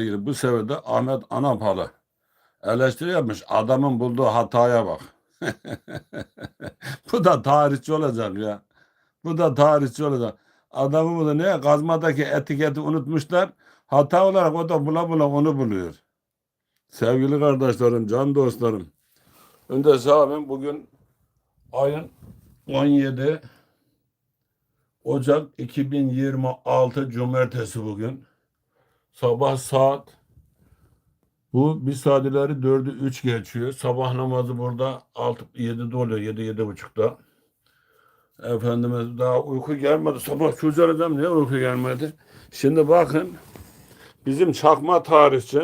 ilgili bu sefer Ahmet Anapalı eleştiri yapmış. Adamın bulduğu hataya bak. bu da tarihçi olacak ya. Bu da tarihçi olacak. Adamı bunu ne? Kazmadaki etiketi unutmuşlar. Hata olarak o da bula bula onu buluyor. Sevgili kardeşlerim, can dostlarım. Önde abim bugün ayın 17 Ocak 2026 Cumartesi bugün. Sabah saat bu bir saat ileri 4'ü 3 geçiyor. Sabah namazı burada 6 7'de oluyor. 7 7 buçukta. Efendimiz daha uyku gelmedi. Sabah çocuğum niye uyku gelmedi? Şimdi bakın bizim çakma tarihçi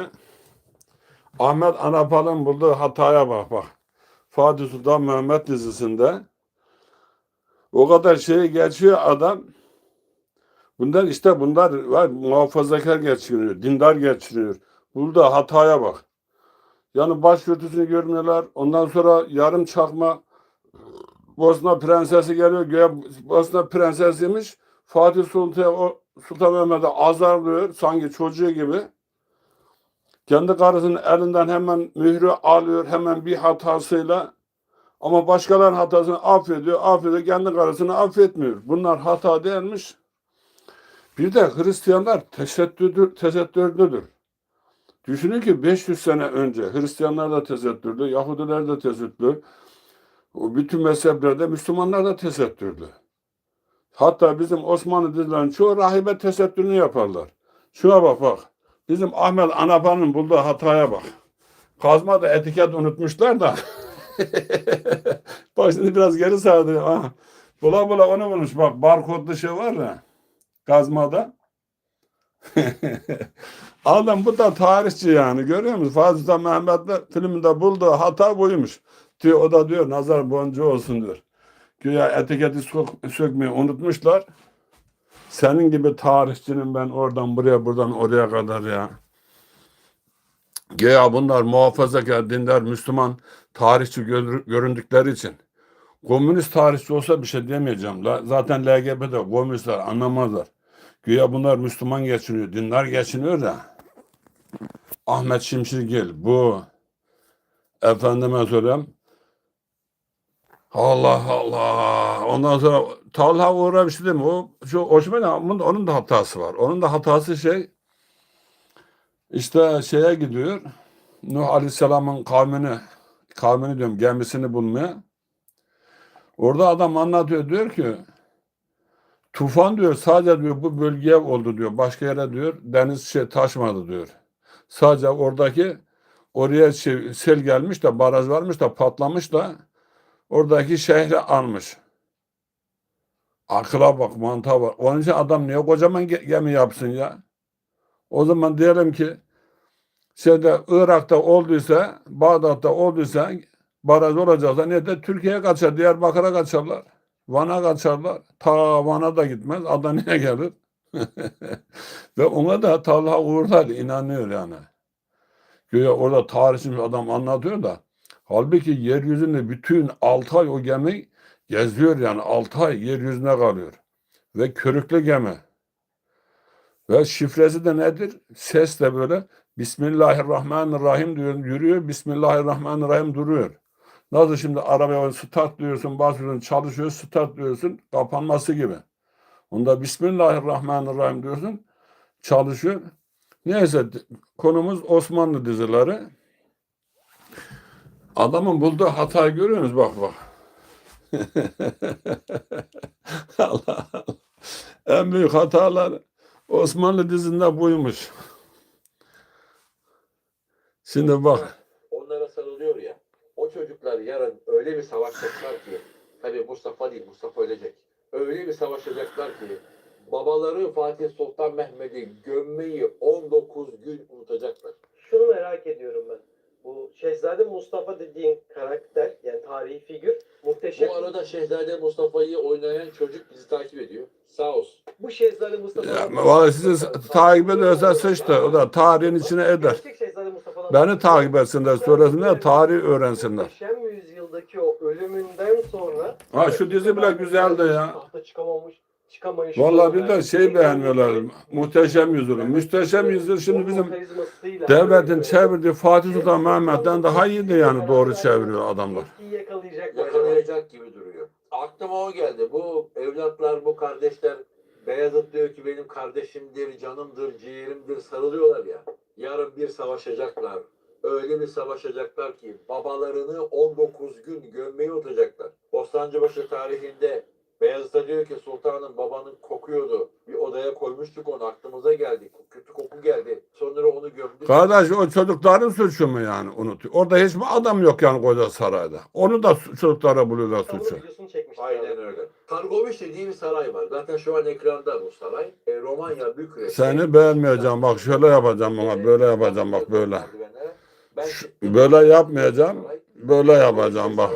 Ahmet Anapal'ın bulduğu hataya bak bak. Fatih Sultan Mehmet dizisinde o kadar şeyi geçiyor adam. Bunlar işte bunlar var muhafazakar geçiriyor, dindar geçiriyor. Burada hataya bak. Yani başörtüsünü görmüyorlar. Ondan sonra yarım çakma Bosna prensesi geliyor. Göğe Bosna prensesiymiş. Fatih Sultan, Sultan Mehmet'i azarlıyor. Sanki çocuğu gibi. Kendi karısının elinden hemen mührü alıyor. Hemen bir hatasıyla. Ama başkalarının hatasını affediyor. Affediyor. Kendi karısını affetmiyor. Bunlar hata değilmiş. Bir de Hristiyanlar tesettürdür, tesettürlüdür. Düşünün ki 500 sene önce Hristiyanlar da tesettürlü, Yahudiler de tesettürlü. Bütün mezheplerde Müslümanlar da tesettürlü. Hatta bizim Osmanlı dizilerinin çoğu rahibe tesettürünü yaparlar. Şuna bak bak. Bizim Ahmet Anapan'ın bulduğu hataya bak. Kazma da etiket unutmuşlar da. bak şimdi biraz geri sardı. Ha. Bula bula onu bulmuş. Bak barkodlu şey var ya. Kazmada. Adam bu da tarihçi yani görüyor musun? Fazıl Mehmet'le filminde bulduğu hata buymuş. Diyor, o da diyor nazar boncuğu olsun diyor. Güya etiketi sök, sökmeyi unutmuşlar. Senin gibi tarihçinin ben oradan buraya buradan oraya kadar ya. Güya bunlar muhafazakar, dindar, Müslüman tarihçi gör- göründükleri için. Komünist tarihçi olsa bir şey demeyeceğim. La- Zaten LGBT komünistler anlamazlar. Güya bunlar Müslüman geçiniyor, dindar geçiniyor da. Ahmet Şimşirgil bu efendime söyleyeyim Allah Allah. Ondan sonra Talha uğramıştı değil mi? O şu Osman onun, onun da hatası var. Onun da hatası şey işte şeye gidiyor. Nuh Aleyhisselam'ın kavmini kavmini diyorum gemisini bulmaya. Orada adam anlatıyor diyor ki tufan diyor sadece diyor bu bölgeye oldu diyor. Başka yere diyor deniz şey taşmadı diyor. Sadece oradaki oraya şey, sel gelmiş de baraj varmış da patlamış da oradaki şehri almış. Akla bak mantığa bak. Onun için adam niye kocaman ge- gemi yapsın ya? O zaman diyelim ki şeyde Irak'ta olduysa, Bağdat'ta olduysa baraj olacaksa ne de Türkiye'ye kaçar, Diyarbakır'a kaçarlar. Van'a kaçarlar. Ta Van'a da gitmez. Adana'ya gelir. Ve ona da Talha uğurlar inanıyor yani. Güya orada tarihçi adam anlatıyor da halbuki yeryüzünde bütün 6 ay o gemi geziyor yani 6 ay yeryüzüne kalıyor. Ve körüklü gemi. Ve şifresi de nedir? Ses de böyle Bismillahirrahmanirrahim diyor, yürüyor. Bismillahirrahmanirrahim duruyor. Nasıl şimdi arabaya start diyorsun, basıyorsun, çalışıyor, start diyorsun, kapanması gibi. Onda Bismillahirrahmanirrahim diyorsun, çalışıyor. Neyse konumuz Osmanlı dizileri. Adamın bulduğu hatayı görüyor musunuz? Bak bak. Allah Allah. En büyük hatalar Osmanlı dizinde buymuş. Şimdi bak. Çocuklar yarın öyle bir savaşacaklar ki tabii Mustafa değil Mustafa ölecek. Öyle bir savaşacaklar ki babaları Fatih Sultan Mehmet'i gömmeyi 19 gün unutacaklar. Şunu merak ediyorum ben. Bu Şehzade Mustafa dediğin karakter yani tarihi figür muhteşem. Bu arada Şehzade Mustafa'yı oynayan çocuk bizi takip ediyor. Sağ olsun. Bu Şehzade Mustafa. Ya, vallahi sizi takip ederse sıçtı. O da tarihin içine eder. Beni takip etsinler, söylesinler, tarihi öğrensinler. Muhteşem yüzyıldaki o ölümünden sonra Ha şu dizi bile güzeldi ya. Tahta çıkamamış. Çıkamayış. Vallahi bir de şey beğenmiyorlar. Muhteşem Yüzyıl'ı. Muhteşem Yüzyıl şimdi bizim devletin çevirdiği Fatih Sultan Mehmet'ten daha iyiydi yani doğru çeviriyor adamlar. Yakalayacak gibi duruyor. Aklıma o geldi. Bu evlatlar, bu kardeşler Beyazıt diyor ki benim kardeşimdir, canımdır, ciğerimdir sarılıyorlar ya. Yarın bir savaşacaklar. Öyle bir savaşacaklar ki babalarını 19 gün gömmeye oturacaklar. Bostancıbaşı tarihinde Beyazıt'a diyor ki sultanım babanın kokuyordu. Bir odaya koymuştuk onu aklımıza geldi. Kötü koku geldi. Sonra onu gömdük. Kardeş o çocukların suçu mu yani unutuyor. Orada hiçbir adam yok yani koca sarayda. Onu da çocuklara buluyorlar suçu. videosunu çekmiştik. Aynen öyle. Kargoviç dediği bir saray var. Zaten şu an ekranda bu saray. E, Romanya Bükreş. Seni beğenmeyeceğim bak şöyle yapacağım ama böyle yapacağım bak böyle. Ben. Böyle yapmayacağım. Böyle yapacağım bak.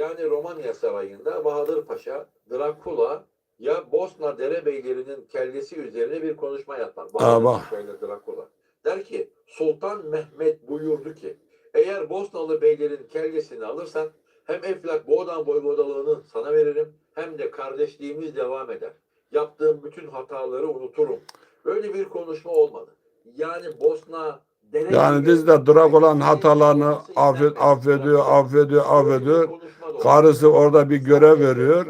Yani Romanya Sarayı'nda Bahadır Paşa, Drakula ya Bosna derebeylerinin kellesi üzerine bir konuşma yapar. Bahadır. Paşa ile Drakula. Der ki Sultan Mehmet buyurdu ki eğer Bosnalı beylerin kellesini alırsan hem Eflak Boğdan voyvodalığını sana veririm hem de kardeşliğimiz devam eder. Yaptığım bütün hataları unuturum. Böyle bir konuşma olmadı. Yani Bosna Yani dizide Drakula'nın hatalarını affet, affediyor, affediyor, affediyor. Karısı orada bir görev veriyor.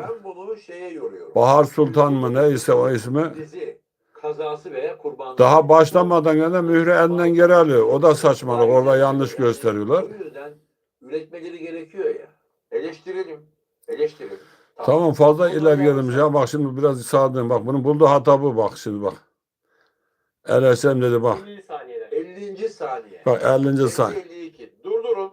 Bahar Sultan mı neyse o ismi. Daha başlamadan gene mührü elinden geri alıyor. O da saçmalık. Orada yanlış gösteriyorlar. O yüzden üretmeleri gerekiyor ya. Eleştirelim. Eleştirelim. Tamam fazla ileri gelmiş ya. Bak şimdi biraz sağdayım. Bak bunun bulduğu hata bu bak şimdi bak. LSM dedi bak. 50 saniyeler. 50. saniye. Bak 50. saniye. 52. Durdurun.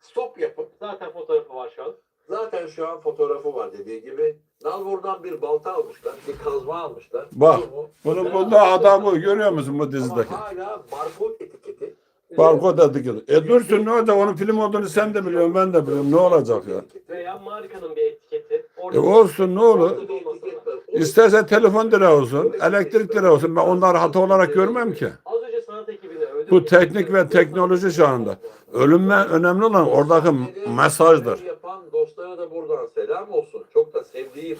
Stop yapın. Zaten fotoğrafı var şu an. Zaten şu an fotoğrafı var dediği gibi. Nalbur'dan bir balta almışlar. Bir kazma almışlar. Bak, Bu mu? Bunun bulduğu hata bu. Görüyor musun bu dizideki? Ama hala barkod etiketi. Barkod etiketi. E dursun ne olacak? Onun film olduğunu sen de biliyorsun ben de biliyorum. Ne olacak ya? Veya markanın bir etiketi. E olsun ne olur. Orada bir etiket var. O İsterse telefon direği olsun, elektrik direği olsun. Ben onları hata olarak görmem ki. Az önce sanat ekibine ödül Bu teknik ve teknoloji çağında. Ölümme önemli olan oradaki mesajdır. Yapan dostlara da buradan selam olsun. Çok da sevdiğim.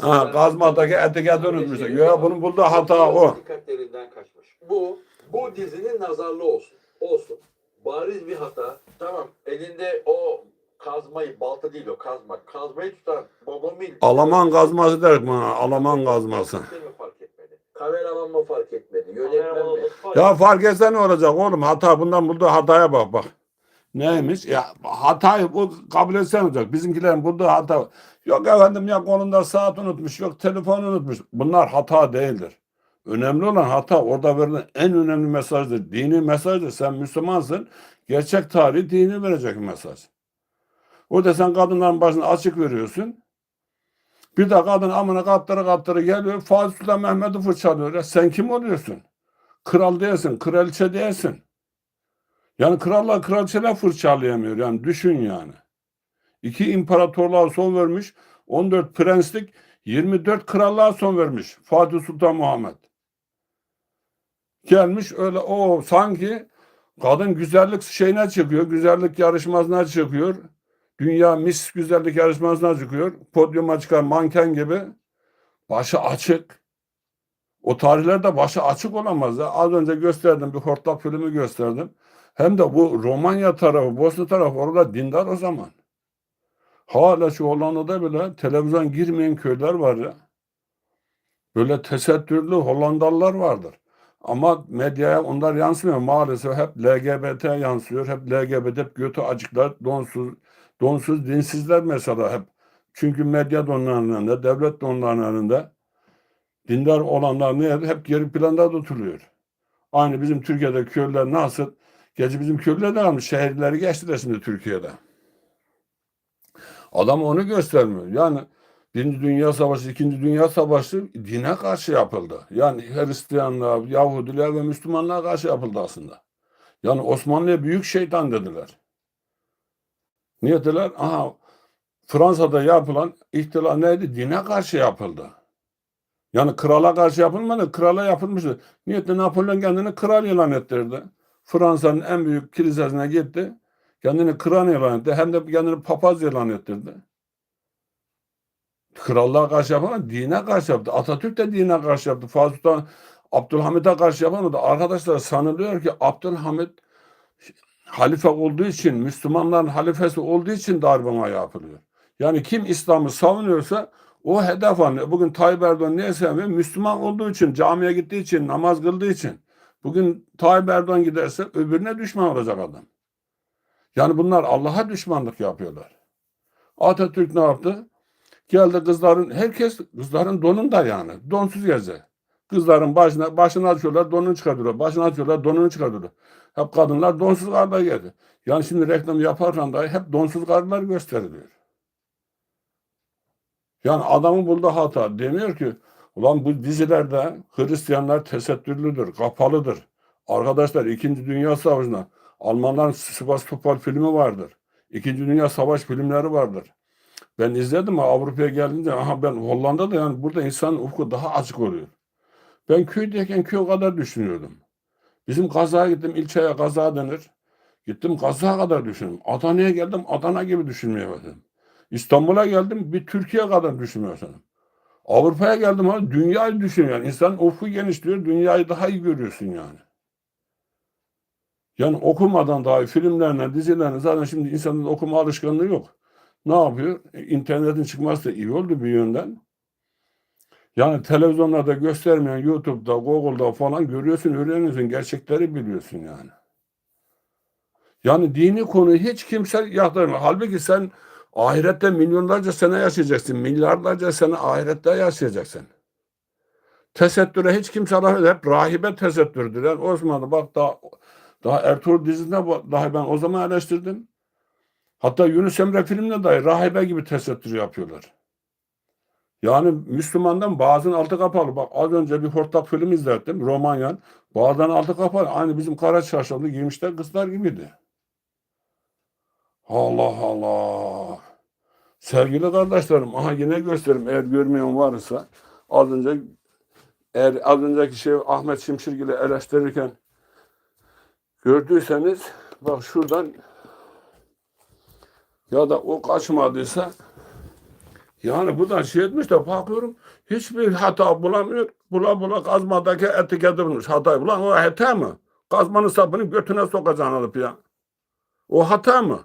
Ha, kazmadaki etiketi unutmuşlar. Ya bunun bulduğu hata o. Dikkatlerinden kaçmış. Bu, bu dizinin nazarlı olsun. Olsun. Bariz bir hata. Tamam. Elinde o kazmayı, balta değil o kazma. Kazmayı tutan Bogomil. Alaman kazması der bana. Alaman kazması. Kimse mi fark etmedi? Kameraman mı fark etmedi? Yönetmen mi? Ya fark etse ne olacak oğlum? Hata bundan bulduğu hataya bak bak. Neymiş? Ya hatayı bu kabul etsen olacak. Bizimkilerin bulduğu hata. Yok efendim ya kolunda saat unutmuş, yok telefon unutmuş. Bunlar hata değildir. Önemli olan hata orada verilen en önemli mesajdır. Dini mesajdır. Sen Müslümansın. Gerçek tarihi dini verecek mesaj. Orada sen kadınların başına açık veriyorsun. Bir de kadın amına kaptırı kaptırı geliyor. Fatih Sultan Mehmet'i fırçalıyor. Ya sen kim oluyorsun? Kral değilsin, kraliçe değilsin. Yani krallar kraliçeler fırçalayamıyor. Yani düşün yani. İki imparatorluğa son vermiş. 14 prenslik 24 krallığa son vermiş. Fatih Sultan Muhammed. Gelmiş öyle o sanki kadın güzellik şeyine çıkıyor. Güzellik yarışmasına çıkıyor. Dünya Miss güzellik yarışmasına çıkıyor. Podyuma çıkar manken gibi. Başı açık. O tarihlerde başı açık olamaz. Ya. Az önce gösterdim bir hortlak filmi gösterdim. Hem de bu Romanya tarafı, Bosna tarafı orada dindar o zaman. Hala şu Hollanda'da bile televizyon girmeyen köyler var ya. Böyle tesettürlü Hollandalılar vardır. Ama medyaya onlar yansımıyor. Maalesef hep LGBT yansıyor. Hep LGBT, hep götü acıklar, donsuz, donsuz dinsizler mesela hep. Çünkü medya da devlet de onların elinde. Dindar olanlar ne hep geri planda tutuluyor. Aynı bizim Türkiye'de köylüler nasıl? Gece bizim köylüler de kalmış. Şehirleri geçtiler şimdi Türkiye'de. Adam onu göstermiyor. Yani Birinci Dünya Savaşı, İkinci Dünya Savaşı dine karşı yapıldı. Yani Hristiyanlığa, Yahudiler ve Müslümanlığa karşı yapıldı aslında. Yani Osmanlı'ya büyük şeytan dediler. Niye dediler? Aha, Fransa'da yapılan ihtilal neydi? Dine karşı yapıldı. Yani krala karşı yapılmadı, krala yapılmıştı. Niyetle Napolyon kendini kral ilan ettirdi. Fransa'nın en büyük kilisesine gitti. Kendini kral ilan etti. Hem de kendini papaz ilan ettirdi. krallığa karşı yapan dine karşı yaptı. Atatürk de dine karşı yaptı. Fatih Sultan Abdülhamid'e karşı da. Arkadaşlar sanılıyor ki Abdülhamid halife olduğu için, Müslümanların halifesi olduğu için darbına yapılıyor. Yani kim İslam'ı savunuyorsa o hedef alınıyor. Bugün Tayyip Erdoğan niye sevmiyor? Müslüman olduğu için, camiye gittiği için, namaz kıldığı için. Bugün Tayyip Erdoğan giderse öbürüne düşman olacak adam. Yani bunlar Allah'a düşmanlık yapıyorlar. Atatürk ne yaptı? Geldi kızların, herkes kızların donunda yani. Donsuz geze. Kızların başına, başını açıyorlar, donunu çıkartıyorlar. Başını açıyorlar, donunu çıkartıyorlar. Hep kadınlar donsuz karlar geldi. Yani şimdi reklam yaparken dahi hep donsuz karlar gösteriliyor. Yani adamın burada hata. Demiyor ki ulan bu dizilerde Hristiyanlar tesettürlüdür, kapalıdır. Arkadaşlar 2. Dünya Savaşı'nda Almanların Sebastopol filmi vardır. 2. Dünya Savaş filmleri vardır. Ben izledim Avrupa'ya gelince aha ben Hollanda'da yani burada insanın ufku daha açık oluyor. Ben köydeyken köy kadar düşünüyordum. Bizim kazaya gittim ilçeye kaza denir. Gittim kaza kadar düşündüm. Adana'ya geldim Adana gibi düşünmeye başladım. İstanbul'a geldim bir Türkiye kadar düşünmeye başladım. Avrupa'ya geldim abi dünyayı düşünüyor. Yani insan ufku genişliyor dünyayı daha iyi görüyorsun yani. Yani okumadan dahi filmlerine, dizilerine zaten şimdi insanın okuma alışkanlığı yok. Ne yapıyor? İnternetin çıkması da iyi oldu bir yönden. Yani televizyonlarda göstermeyen YouTube'da, Google'da falan görüyorsun, öğreniyorsun, gerçekleri biliyorsun yani. Yani dini konuyu hiç kimse yaklaşmıyor. Halbuki sen ahirette milyonlarca sene yaşayacaksın, milyarlarca sene ahirette yaşayacaksın. Tesettüre hiç kimse. Hep rahibe tesettürdür. Yani Osmanlı bak daha, daha Ertuğrul dizisinde dahi ben o zaman eleştirdim. Hatta Yunus Emre filminde dahi rahibe gibi tesettür yapıyorlar. Yani Müslümandan bazen altı kapalı. Bak az önce bir hortlak film izlettim. Romanyan. Bazen altı kapalı. Aynı bizim kara çarşaflı giymişler kızlar gibiydi. Allah Allah. Sevgili kardeşlerim, aha yine göstereyim eğer görmeyen varsa az önce eğer az önceki şey Ahmet Şimşirgil'i eleştirirken gördüyseniz bak şuradan ya da o kaçmadıysa yani bu şey etmiş de bakıyorum hiçbir hata bulamıyor. Bula bula kazmadaki etiketi bulmuş. Hata bulan o hata mı? Kazmanın sapını götüne sokacaksın alıp ya. O hata mı?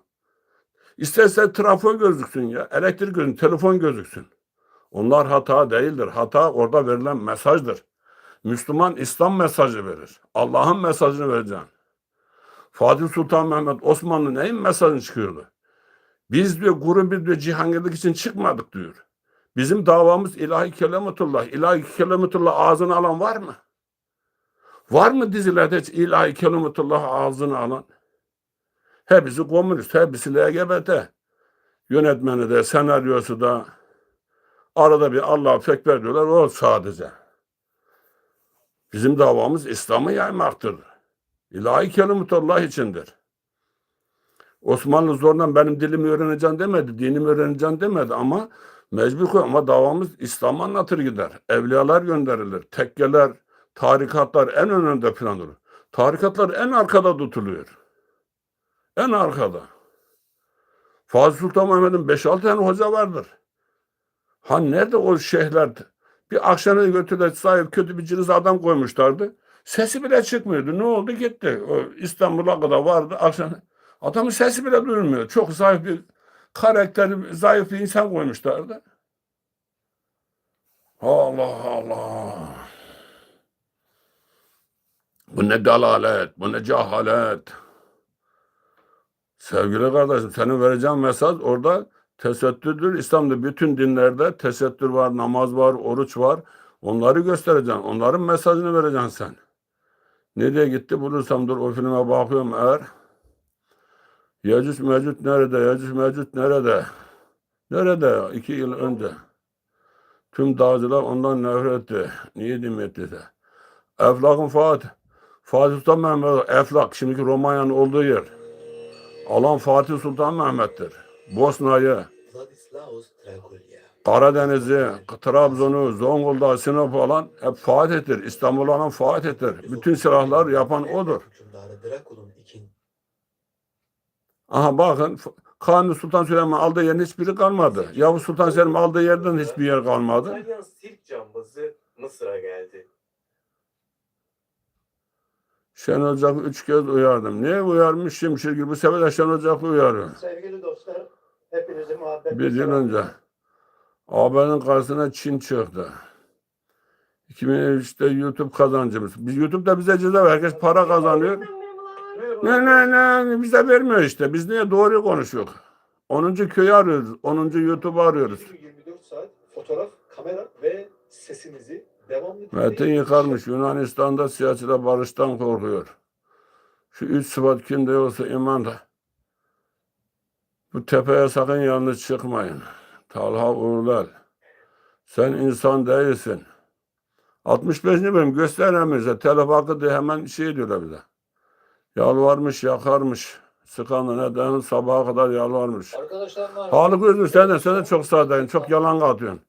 İsterse trafo gözüksün ya. Elektrik gözüksün, telefon gözüksün. Onlar hata değildir. Hata orada verilen mesajdır. Müslüman İslam mesajı verir. Allah'ın mesajını vereceksin. Fatih Sultan Mehmet Osmanlı neyin mesajını çıkıyordu? Biz diyor gurur bir diyor cihangirlik için çıkmadık diyor. Bizim davamız ilahi kelametullah. İlahi kelametullah ağzını alan var mı? Var mı dizilerde hiç ilahi kelametullah ağzını alan? Hepsi komünist, hepsi LGBT. Yönetmeni de, senaryosu da arada bir Allah fekber diyorlar o sadece. Bizim davamız İslam'ı yaymaktır. İlahi kelimetullah içindir. Osmanlı zorla benim dilimi öğreneceğim demedi, dinimi öğreneceğim demedi ama mecbur koy ama davamız İslam anlatır gider. Evliyalar gönderilir, tekkeler, tarikatlar en önünde plan olur. Tarikatlar en arkada tutuluyor. En arkada. Fatih Sultan Mehmet'in 5-6 tane hoca vardır. Ha nerede o şeyhler? Bir akşamına götürdüler sahip kötü bir cılız adam koymuşlardı. Sesi bile çıkmıyordu. Ne oldu gitti. O İstanbul'a kadar vardı. Akşam adamın sesi bile duyulmuyor. Çok zayıf bir karakteri, zayıf bir insan koymuşlardı. Allah Allah. Bu ne dalalet, bu ne cehalet. Sevgili kardeşim senin vereceğin mesaj orada tesettürdür. İslam'da bütün dinlerde tesettür var, namaz var, oruç var. Onları göstereceksin. Onların mesajını vereceksin sen. Nereye gitti bulursam dur o filme bakıyorum eğer. Yecüc Mecüc nerede? Yecüc Mecüc nerede? Nerede? İki yıl önce. Tüm dağcılar ondan nefret etti. Niye dinmettiyse. Eflak'ın Fatih. Fatih Sultan Mehmet, Eflak, şimdiki Romanya'nın olduğu yer. Alan Fatih Sultan Mehmet'tir. Bosna'yı. Karadeniz'i, Trabzon'u, Zonguldak'ı, Sinop'u alan hep Fatih'tir. İstanbul'u alan Fatih'tir. Bütün silahlar yapan odur. Aha bakın Kanuni Sultan Süleyman aldığı yerin hiçbiri kalmadı. Yavuz Sultan Selim aldığı yerden hiçbir yer kalmadı. İtalyan sirk cambazı Mısır'a geldi. Şen Ocak'ı üç kez uyardım. Niye uyarmış Şimşir gibi? Bu sefer de Şen Ocak'ı uyarıyor. Sevgili dostlar, hepinizi muhabbet Bir yıl önce AB'nin karşısına Çin çıktı. 2003'te YouTube kazancımız. Biz YouTube'da bize ceza ver. Herkes para kazanıyor. Ne ne ne bize vermiyor işte. Biz niye doğru konuşuyoruz? 10. köyü arıyoruz. 10. YouTube'u arıyoruz. 24 saat fotoğraf, kamera ve sesinizi devamlı Metin yıkarmış. Yunanistan'da siyasiyle barıştan korkuyor. Şu üç sıfat kimde yoksa iman da. Bu tepeye sakın yalnız çıkmayın. Talha Uğurlar. Sen insan değilsin. 65. bölüm gösteremiyorsa telef hakkı diye hemen şey diyorlar bize. Yalvarmış, yakarmış. Sıkanı neden sabaha kadar yalvarmış. Arkadaşlar merhaba. Pahalı gözlü sen de, sen de çok sağdayın. Çok yalan katıyorsun.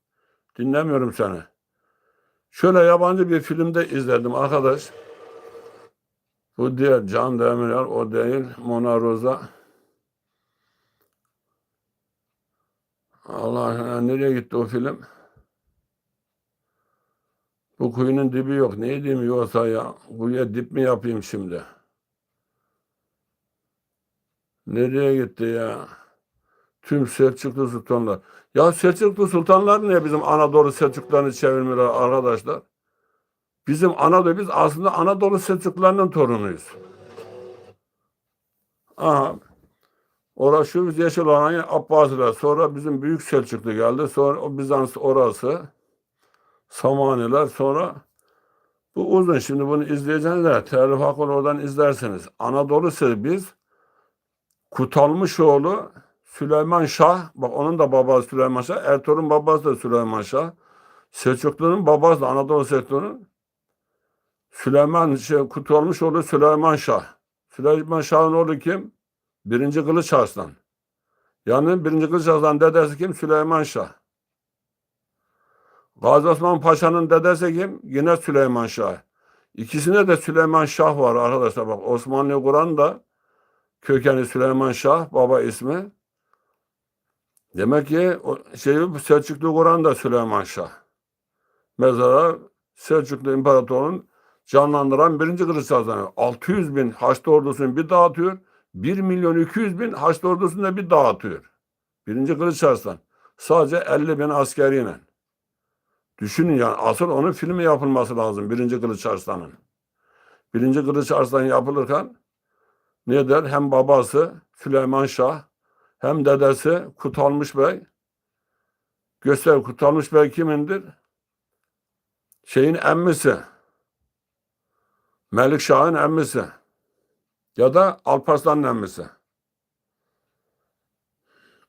Dinlemiyorum seni. Şöyle yabancı bir filmde izledim arkadaş. Bu diğer Can Demirel, o değil. Mona Rosa. Allah aşkına nereye gitti o film? Bu kuyunun dibi yok. Ne diyeyim yoksa ya? Kuyuya dip mi yapayım şimdi? Nereye gitti ya? Tüm Selçuklu sultanlar. Ya Selçuklu sultanlar niye bizim Anadolu Selçuklarını çevirmiyorlar arkadaşlar? Bizim Anadolu, biz aslında Anadolu Selçuklularının torunuyuz. Aha. Orası şu yeşil olan Abbasiler. Sonra bizim Büyük Selçuklu geldi. Sonra o Bizans orası. Samaniler. Sonra bu uzun. Şimdi bunu izleyeceğiniz de telif hakkı oradan izlersiniz. Anadolu Selçuklu biz Kutalmışoğlu Süleyman Şah, bak onun da babası Süleyman Şah, Ertuğrul'un babası da Süleyman Şah. Selçuklu'nun babası da Anadolu Selçuklu'nun Süleyman şey, Kutalmışoğlu Süleyman Şah. Süleyman Şah'ın oğlu kim? Birinci Kılıç Arslan. Yani birinci Kılıç Arslan dedesi kim? Süleyman Şah. Gazi Osman Paşa'nın dedesi kim? Yine Süleyman Şah. İkisinde de Süleyman Şah var arkadaşlar. Bak Osmanlı Kur'an da kökeni Süleyman Şah, baba ismi. Demek ki o şeyi Selçuklu Kur'an da Süleyman Şah. Mezara Selçuklu İmparatorluğu'nun canlandıran birinci kılıç Arslanı. 600 bin Haçlı ordusunu bir dağıtıyor. 1 milyon 200 bin Haçlı ordusunu da bir dağıtıyor. Birinci kılıç Arslan. Sadece 50 bin askeriyle. Düşünün yani asıl onun filmi yapılması lazım. Birinci Kılıç Arslan'ın. Birinci Kılıç Arslan yapılırken ne der? Hem babası Süleyman Şah hem dedesi Kutalmış Bey. Göster Kutalmış Bey kimindir? Şeyin emmisi. Melik Şah'ın emmisi. Ya da Alparslan'ın emmisi.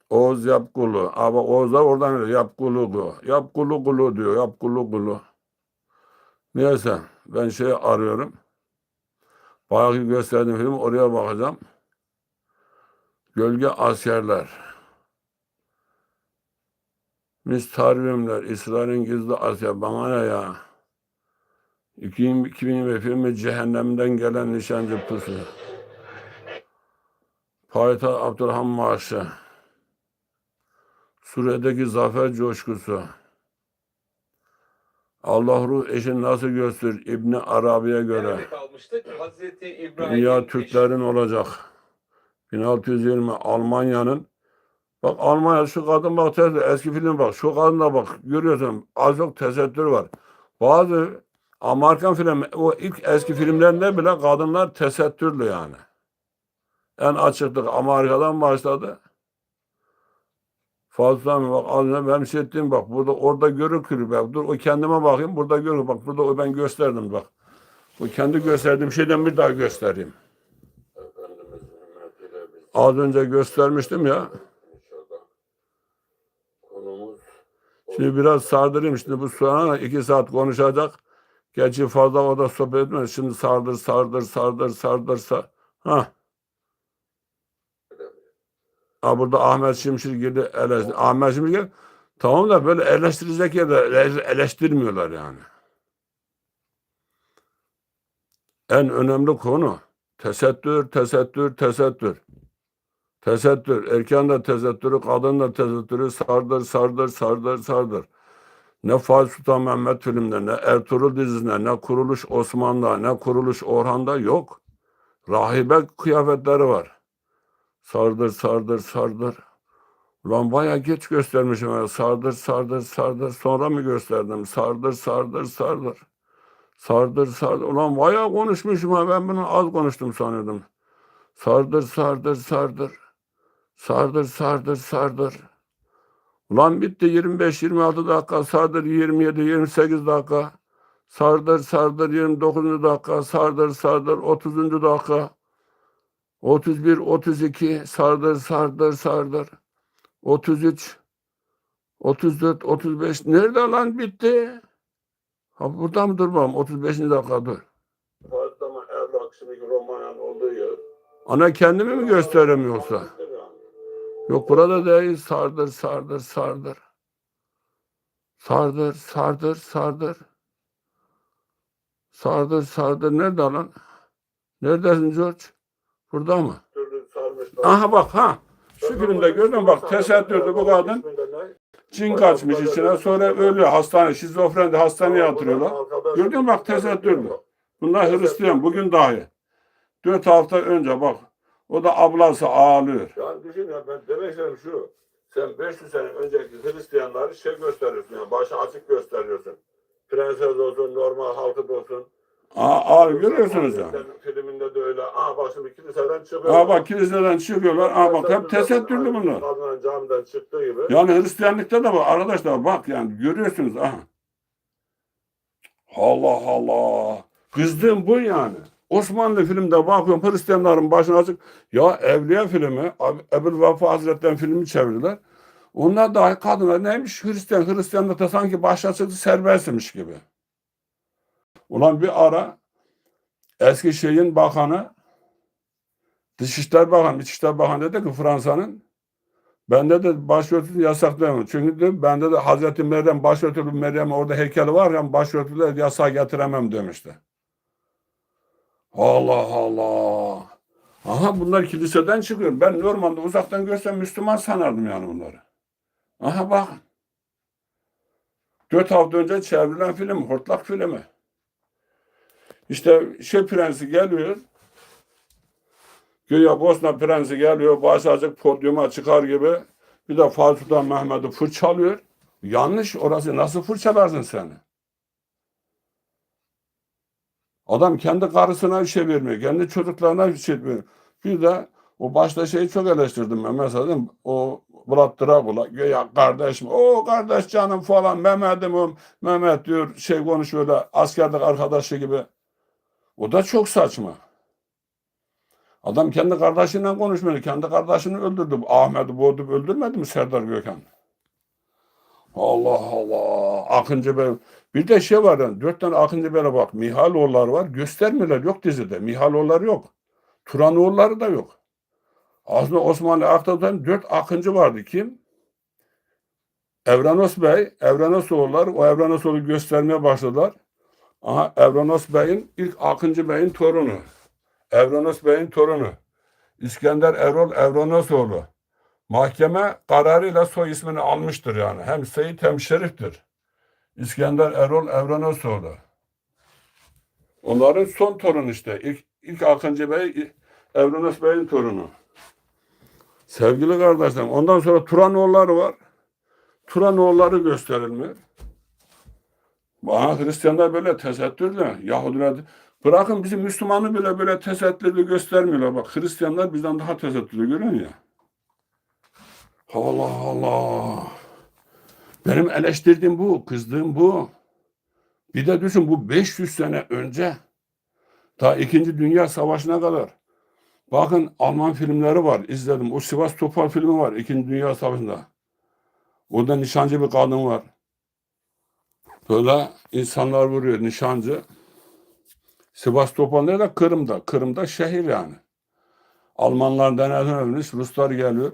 Oğuz Yapkulu. Ama Oğuz da oradan öyle. Yapkulu kulu. Yapkulu kulu diyor. Yapkulu kulu. Neyse ben şey arıyorum. Bayağı gösterdiğim film oraya bakacağım. Gölge askerler. Mistarvimler, İsrail'in gizli asker. Bana ne ya? 2020 filmi Cehennem'den gelen nişancı pusu. Payitaht Abdurrahman Marşı. Suriye'deki zafer coşkusu. Allah ruh eşini nasıl gösterir İbni Arabi'ye göre. Dünya Türklerin olacak. 1620 Almanya'nın bak Almanya şu kadın bak eski film bak şu kadına bak görüyorsun az çok tesettür var. Bazı Amerikan film o ilk eski filmlerinde bile kadınlar tesettürlü yani. En açıklık Amerika'dan başladı. Fazla mı bak şey ettiğim bak burada orada görükür bak dur o kendime bakayım burada görür bak burada o ben gösterdim bak. Bu kendi gösterdiğim şeyden bir daha göstereyim. Az önce göstermiştim ya. Şimdi biraz sardırayım. Şimdi bu sonra iki saat konuşacak. Gerçi fazla o da sohbet etmez. Şimdi sardır, sardır, sardır, sardır, sardır. Ha. Ha burada Ahmet Şimşir girdi. Eleştir. Ahmet Şimşir girdi. Tamam da böyle eleştirecek yerde ele- eleştirmiyorlar yani. En önemli konu tesettür, tesettür, tesettür. Tesettür. Erken de tesettürü, kadın da tesettürü sardır, sardır, sardır, sardır. Ne Fatih Sultan Mehmet filminde, ne Ertuğrul dizisinde, ne Kuruluş Osman'da, ne Kuruluş Orhan'da yok. Rahibe kıyafetleri var. Sardır, sardır, sardır. Ulan bayağı geç göstermişim. ya. Sardır, sardır, sardır. Sonra mı gösterdim? Sardır, sardır, sardır. Sardır, sardır. Ulan bayağı konuşmuşum ha. Ben bunu az konuştum sanıyordum. Sardır, sardır, sardır. Sardır, sardır, sardır. Ulan bitti 25-26 dakika. Sardır 27-28 dakika. Sardır, sardır 29. dakika. Sardır, sardır 30. dakika. 31, 32. Sardır, sardır, sardır. 33, 34, 35. Nerede lan bitti? Ha burada mı durmam? 35. dakika dur. Olduğu yer. Ana kendimi mi gösteririm yoksa? Yok burada değil. Sardır, sardır, sardır. Sardır, sardır, sardır. Sardır, sardır. Nerede lan? Neredesin George? Burada mı? Aha bak ha. Şu filmde gördün bak tesettürdü bu kadın. Cin kaçmış içine sonra ölüyor hastane şizofrendi hastaneye yatırıyorlar. Gördün mü bak tesettürdü. Bunlar Hristiyan bugün dahi. Dört hafta önce bak o da ablası ağlıyor. Yani düşün ya ben demek istedim şu. Sen 500 sene önceki Hristiyanları şey gösteriyorsun yani başı açık gösteriyorsun. Prenses olsun, normal halkı olsun. Aa, ağlıyor görüyorsunuz ya. Filminde de öyle. Aa bak şimdi kiliseden çıkıyor. Aa bak kiliseden çıkıyorlar. Aa bak hep tesettürlü bunlar. Kadının camiden çıktığı gibi. Yani Hristiyanlıkta da var arkadaşlar bak yani görüyorsunuz aha. Allah Allah. Kızdığım bu yani. Osmanlı filmde bakıyorum Hristiyanların başına açık. Ya Evliya filmi, Ebu'l Vefa Hazretleri'nin filmi çevirdiler. Onlar dahi kadına neymiş Hristiyan, Hristiyanlıkta sanki baş açık serbestmiş gibi. Ulan bir ara Eskişehir'in bakanı Dışişler Bakanı, İçişler Bakanı dedi ki Fransa'nın Bende de başörtüsü yasaklayamam. Çünkü de bende de Hazreti Meryem başörtülü Meryem orada heykeli var ya başörtüler yasağa getiremem demişti. Allah Allah. Aha bunlar kiliseden çıkıyor. Ben normalde uzaktan görsem Müslüman sanardım yani bunları. Aha bak. Dört hafta önce çevrilen film, Hortlak filmi. İşte şey prensi geliyor. Güya Bosna prensi geliyor, başacık podyuma çıkar gibi. Bir de Fatih Sultan Mehmet'i fırçalıyor. Yanlış orası nasıl fırçalarsın seni? Adam kendi karısına bir şey vermiyor, kendi çocuklarına bir şey vermiyor. Bir de o başta şeyi çok eleştirdim ben mesela o Vlad Dracula güya kardeşim, o kardeş canım falan Mehmet'im Mehmet diyor şey konuşuyor askerlik arkadaşı gibi. O da çok saçma. Adam kendi kardeşiyle konuşmuyor. Kendi kardeşini öldürdü. Ahmet'i boğdu öldürmedi mi Serdar Gökhan? Allah Allah. Akıncı Bey. Bir de şey var yani. Dört tane Akıncı Bey'e bak. Mihaloğulları var. Göstermiyorlar. Yok dizide. Mihaloğulları yok. Turanoğulları da yok. Aslında Osmanlı Aktaş'tan dört Akıncı vardı. Kim? Evranos Bey, Evranos oğullar. O Evranos oğlu göstermeye başladılar. Aha Evranos Bey'in ilk Akıncı Bey'in torunu. Evranos Bey'in torunu. İskender Erol Evranosoğlu. Mahkeme kararıyla soy ismini almıştır yani. Hem Seyit hem Şerif'tir. İskender Erol Evranosoğlu. Onların son torunu işte. İlk, ilk Akıncı Bey Evranos Bey'in torunu. Sevgili kardeşlerim ondan sonra Turanoğulları var. Turanoğulları gösterilmiyor. Bana Hristiyanlar böyle tesettürle, Yahudiler Bırakın bizim Müslümanı bile böyle tesettürlü göstermiyorlar. Bak Hristiyanlar bizden daha tesettürlü görüyor ya. Allah Allah. Benim eleştirdiğim bu, kızdığım bu. Bir de düşün bu 500 sene önce ta 2. Dünya Savaşı'na kadar. Bakın Alman filmleri var. izledim. O Sivas Topal filmi var 2. Dünya Savaşı'nda. Orada nişancı bir kadın var. Böyle insanlar vuruyor nişancı. Sivastopol nerede? Kırım'da. Kırım'da şehir yani. Almanlar deneden ölmüş, Ruslar geliyor.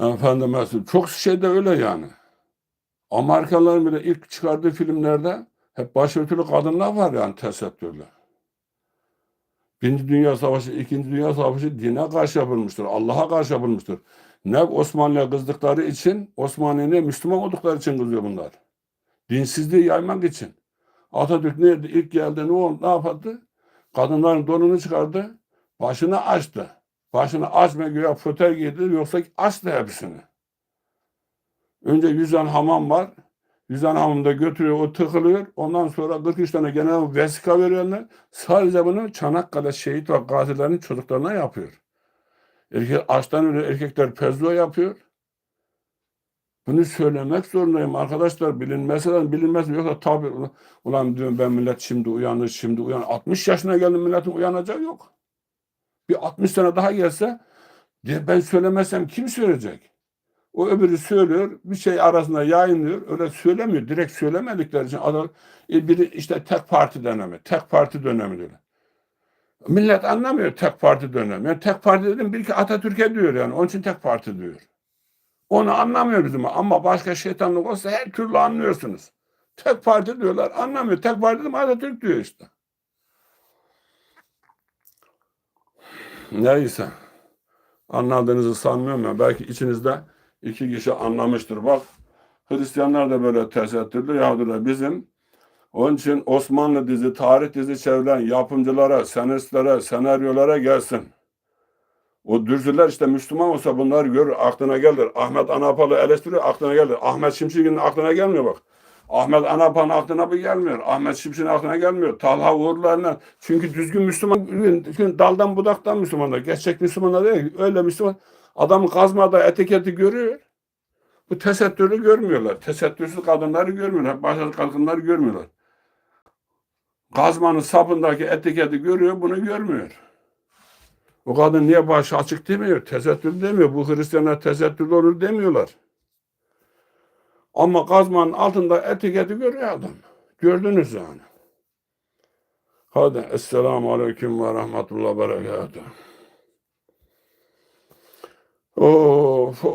Efendim çok şeyde öyle yani. Amerikalıların bile ilk çıkardığı filmlerde hep başörtülü kadınlar var yani tesettürlü. Birinci Dünya Savaşı, İkinci Dünya Savaşı dine karşı yapılmıştır. Allah'a karşı yapılmıştır. Ne Osmanlı'ya kızdıkları için, Osmanlı'ya Müslüman oldukları için kızıyor bunlar. Dinsizliği yaymak için. Atatürk nerede ilk geldi ne oldu, ne yaptı? Kadınların donunu çıkardı, başını açtı. Başını açma göğe föter giydi yoksa açtı hepsini. Önce yüzen hamam var. Yüzen hamamda götürüyor, o tıkılıyor. Ondan sonra 43 tane genel vesika veriyorlar. Sadece bunu Çanakkale şehit ve gazilerin çocuklarına yapıyor. Erkek, açtan ölüyor, erkekler pezzo yapıyor. Bunu söylemek zorundayım arkadaşlar. Bilinmesi lazım. Bilinmez yoksa tabii ulan- diyorum ben millet şimdi uyanır, şimdi uyan. 60 yaşına geldim milletin uyanacağı yok. Bir 60 sene daha gelse diye ben söylemezsem kim söyleyecek? O öbürü söylüyor, bir şey arasında yayınlıyor. Öyle söylemiyor. Direkt söylemedikleri için adam e, biri işte tek parti dönemi, tek parti dönemi diyor. Millet anlamıyor tek parti dönemi. Yani tek parti dedim bir iki Atatürk'e diyor yani. Onun için tek parti diyor. Onu anlamıyor bizim ama başka şeytanlık olsa her türlü anlıyorsunuz. Tek parti diyorlar anlamıyor. Tek parti dedim Atatürk diyor işte. Neyse. Anladığınızı sanmıyorum ya. Belki içinizde iki kişi anlamıştır. Bak Hristiyanlar da böyle tesettürlü Yahudiler bizim. Onun için Osmanlı dizi, tarih dizi çevrilen yapımcılara, senaristlere, senaryolara gelsin. O dürzüler işte Müslüman olsa bunları görür, aklına gelir. Ahmet Anapalı eleştiriyor, aklına gelir. Ahmet Şimşek'in aklına gelmiyor bak. Ahmet Anapan aklına bu gelmiyor. Ahmet Şimşek'in aklına gelmiyor. Talha Uğurlar'la. Çünkü düzgün Müslüman, çünkü daldan budaktan Müslümanlar. Gerçek Müslümanlar değil. Öyle Müslüman. Adam kazmada etiketi görüyor. Bu tesettürü görmüyorlar. Tesettürsüz kadınları görmüyorlar. Başka kadınları görmüyorlar. Kazmanın sapındaki etiketi görüyor, bunu görmüyor. O kadın niye başı açık demiyor, tesettür demiyor. Bu Hristiyanlar tesettürlü olur demiyorlar. Ama kazmanın altında etiketi görüyor adam. Gördünüz yani. Hadi. Esselamu Aleyküm ve Rahmetullah Berekatuhu. Of, of.